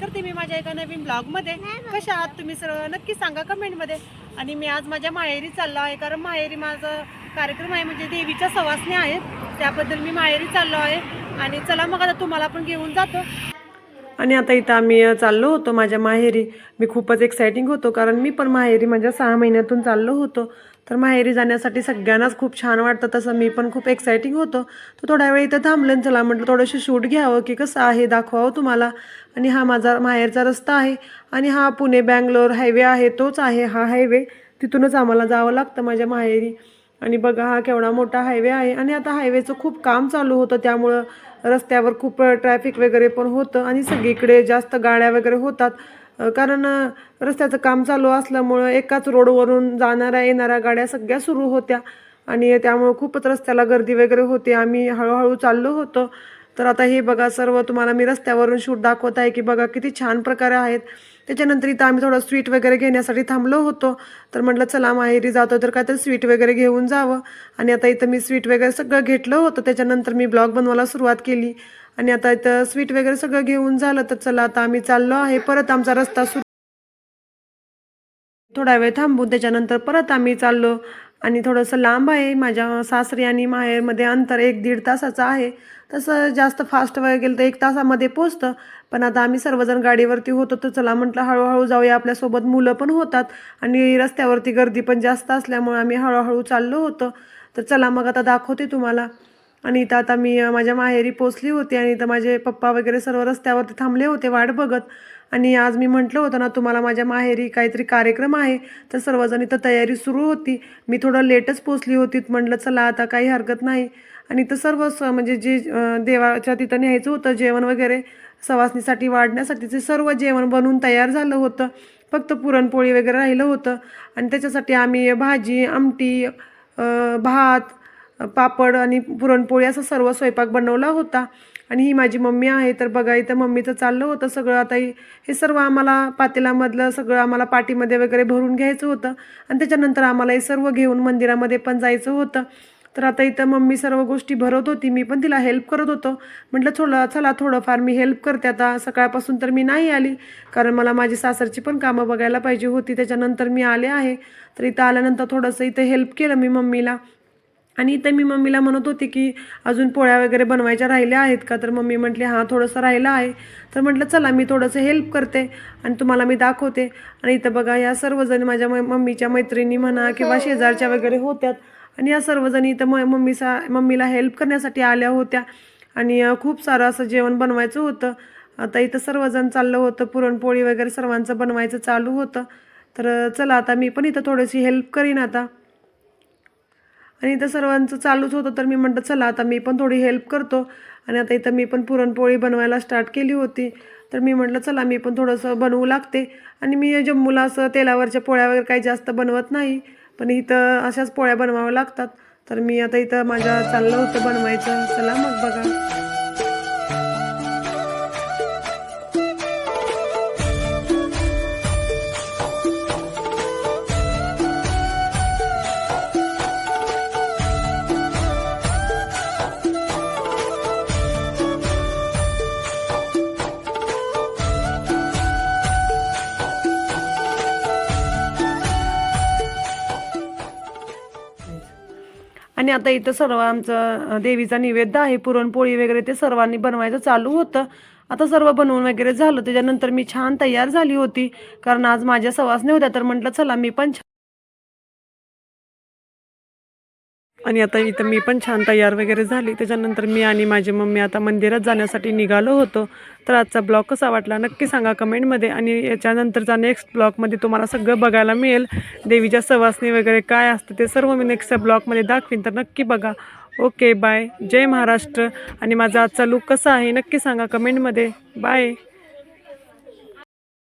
करते मी माझ्या एका नवीन ब्लॉगमध्ये. कशा आहात तुम्ही सर्व? नक्की सांगा कमेंटमध्ये. आणि मी आज माझ्या माहेरी चाललो आहे कारण माहेरी माझं कार्यक्रम आहे म्हणजे देवीच्या सवासण्या आहेत त्याबद्दल मी माहेरी चाललो आहे. आणि चला मग आता तुम्हाला पण घेऊन जातो. आणि आता इथं आम्ही चाललो होतो माझ्या माहेरी. मी खूपच एक्सायटिंग होतो कारण मी पण माहेरी माझ्या सहा महिन्यातून चाललो होतो. तर माहेरी जाण्यासाठी सगळ्यांनाच खूप छान वाटतं. तसं मी पण खूप एक्सायटिंग होतो. तर थोड्या वेळ इथं थांबलं चला म्हटलं थोडंसं शूट घ्यावं की कसं आहे दाखवावं तुम्हाला. आणि हा माझा माहेरचा रस्ता आहे. आणि हा पुणे बँगलोर हायवे आहे तोच आहे हा हायवे तिथूनच आम्हाला जावं लागतं माझ्या माहेरी. आणि बघा हा केवढा मोठा हायवे आहे. आणि आता हायवेचं खूप काम चालू होतं. त्यामुळं रस्त्यावर खूप ट्रॅफिक वगैरे पण होतं. आणि सगळीकडे जास्त गाड्या वगैरे होतात. कारण रस्त्याचं काम चालू असल्यामुळं एकाच रोडवरून जाणाऱ्या येणाऱ्या गाड्या सगळ्या सुरू होत्या. आणि त्यामुळं खूपच रस्त्याला गर्दी वगैरे होती. आम्ही हळूहळू चाललो होतो. तर आता हे बघा सर्व तुम्हाला मी रस्त्यावरून शूट दाखवत आहे की बघा किती छान प्रकारे आहेत. त्याच्यानंतर इथं आम्ही थोडं स्वीट वगैरे घेण्यासाठी थांबलो होतो. तर म्हटलं चला माहेरी जातो तर काहीतरी स्वीट वगैरे घेऊन जावं. आणि आता इथं मी स्वीट वगैरे सगळं घेतलं होतं. त्याच्यानंतर मी ब्लॉग बनवायला सुरुवात केली. आणि आता इथं स्वीट वगैरे सगळं घेऊन झालं तर चला आता आम्ही चाललो आहे. परत आमचा रस्ता सुरू थोडा वेळ थांबू त्याच्यानंतर परत आम्ही चाललो. आणि थोडंसं लांब आहे. माझ्या सासरी आणि माहेरमध्ये अंतर एक दीड तासाचं आहे. तसं जास्त फास्ट वगैरे गेलं तर एक तासामध्ये पोचतं पण आता आम्ही सर्वजण गाडीवरती होतो तर चला म्हटलं हळूहळू जाऊया. आपल्यासोबत मुलं पण होतात आणि रस्त्यावरती गर्दी पण जास्त असल्यामुळे आम्ही हळूहळू चाललो होतो. तर चला मग आता दाखवते तुम्हाला. आणि इथं आता मी माझ्या माहेरी पोचली होती आणि इथं माझे पप्पा वगैरे सर्व रस्त्यावरती थांबले होते वाट बघत. आणि आज मी म्हटलं होतं ना तुम्हाला माझ्या माहेरी काहीतरी कार्यक्रम आहे तर सर्वजण इथं तयारी सुरू होती. मी थोडं लेटच पोचली होती म्हटलं चला आता काही हरकत नाही. आणि इथं सर्व स- म्हणजे जे देवाच्या तिथं न्यायचं होतं जेवण वगैरे सवासणीसाठी वाढण्यासाठी ते सर्व जेवण बनवून तयार झालं होतं. फक्त पुरणपोळी वगैरे राहिलं होतं. आणि त्याच्यासाठी आम्ही भाजी आमटी भात पापड आणि पुरणपोळी असा सर्व स्वयंपाक बनवला होता. आणि ही माझी मम्मी आहे तर बघा इथं मम्मीचं चाललं होतं सगळं. आता हे सर्व आम्हाला पातेलामधलं सगळं आम्हाला पाटीमध्ये वगैरे भरून घ्यायचं होतं. आणि त्याच्यानंतर आम्हाला हे सर्व घेऊन मंदिरामध्ये पण जायचं होतं. तर आता इथं मम्मी सर्व गोष्टी भरत होती. मी पण तिला हेल्प करत होतो. म्हटलं थोडं चला थोडंफार मी हेल्प करते. आता सकाळपासून तर मी नाही आली. कारण मला माझी सासरची पण कामं बघायला पाहिजे होती. त्याच्यानंतर मी आले आहे. तर इथं आल्यानंतर थोडंसं इथं हेल्प केलं मी मम्मीला. आणि इथं मी मम्मीला म्हणत होते की अजून पोळ्या वगैरे बनवायच्या राहिल्या आहेत का? तर मम्मी म्हटली हां थोडंसं राहिलं आहे. तर म्हटलं चला मी थोडंसं हेल्प करते आणि तुम्हाला मी दाखवते. आणि इथं बघा या सर्वजण माझ्या म मम्मीच्या मैत्रिणी म्हणा किंवा शेजारच्या वगैरे होत्यात. आणि या सर्वजणी इथं म मम्मीचा मम्मीला हेल्प करण्यासाठी आल्या होत्या. आणि खूप सारं असं जेवण बनवायचं होतं. आता इथं सर्वजण चाललं होतं. पुरणपोळी वगैरे सर्वांचं बनवायचं चालू होतं. तर चला आता मी पण इथं थोडीशी हेल्प करीन आता. आणि इथं सर्वांचं चालूच होतं तर मी म्हटलं चला आता मी पण थोडी हेल्प करतो. आणि आता इथं मी पण पुरणपोळी बनवायला स्टार्ट केली होती. तर मी म्हटलं चला मी पण थोडंसं बनवू लागते. आणि मी जम्मूला असं तेलावरच्या पोळ्या वगैरे काही जास्त बनवत नाही पण इथं अशाच पोळ्या बनवाव्या लागतात. तर मी आता इथं माझ्या चाललं होतं बनवायचं. चला मग बघा. आणि आता इथं सर्व आमचं देवीचा निवेद्य आहे पुरणपोळी वगैरे ते सर्वांनी बनवायचं चालू होतं. आता सर्व बनवून वगैरे झालं त्याच्यानंतर मी छान तयार झाली होती. कारण आज माझ्या सवासने होत्या तर म्हटलं चला मी पण आणि आता इथं मी पण छान तयार वगैरे झाली. त्याच्यानंतर मी आणि माझी मम्मी आता मंदिरात जाण्यासाठी निघालो होतो. तर आजचा ब्लॉग कसा वाटला नक्की सांगा कमेंटमध्ये. आणि याच्यानंतरचा नेक्स्ट ब्लॉगमध्ये तुम्हाला सगळं बघायला मिळेल. देवीच्या सवासणी वगैरे काय असतं ते सर्व मी नेक्स्ट ब्लॉगमध्ये दाखवीन. तर नक्की बघा. ओके बाय जय महाराष्ट्र. आणि माझा आजचा लुक कसा आहे नक्की सांगा कमेंटमध्ये. बाय